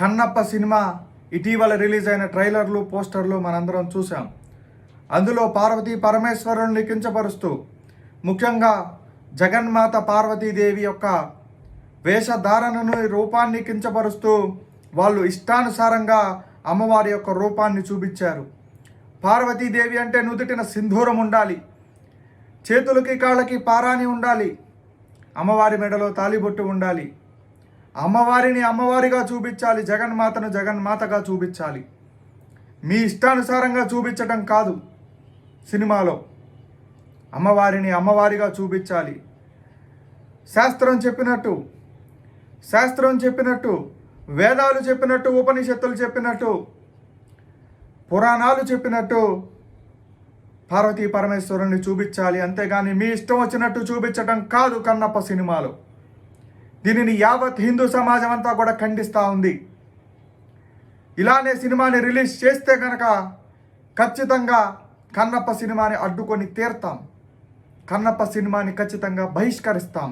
Kannappa cinema ఇటీవల release అయిన ట్రైలర్లు పోస్టర్లు మనందరం చూసాం అందులో పార్వతీ పరమేశ్వరుని కించపరుస్తూ ముఖ్యంగా జగన్మాత పార్వతీదేవి యొక్క వేషధారణను రూపాన్ని కించపరుస్తూ వాళ్ళు ఇష్టానుసారంగా అమ్మవారి యొక్క రూపాన్ని చూపించారు. పార్వతీదేవి అంటే నుదుటిన సింధూరం ఉండాలి. చేతులకి కాళ్ళకి పారాని ఉండాలి. అమ్మవారి మెడలో తాలిబొట్టు ఉండాలి. అమ్మవారిని అమ్మవారిగా చూపించాలి జగన్మాతను జగన్మాతగా చూపించాలి. మీ ఇష్టానుసారంగా చూపించటం కాదు సినిమాలో. అమ్మవారిని అమ్మవారిగా చూపించాలి. శాస్త్రం చెప్పినట్టు శాస్త్రం చెప్పినట్టు వేదాలు చెప్పినట్టు ఉపనిషత్తులు చెప్పినట్టు పురాణాలు చెప్పినట్టు పార్వతీ పరమేశ్వరుని చూపించాలి. అంతేగాని మీ ఇష్టం వచ్చినట్టు చూపించటం కాదు కన్నప్ప సినిమాలో. దీనిని యావత్ హిందూ సమాజం అంతా కూడా ఖండిస్తూ ఉంది. ఇలానే సినిమాని రిలీజ్ చేస్తే కనుక ఖచ్చితంగా కన్నప్ప సినిమాని అడ్డుకొని తీర్తాం. కన్నప్ప సినిమాని ఖచ్చితంగా బహిష్కరిస్తాం.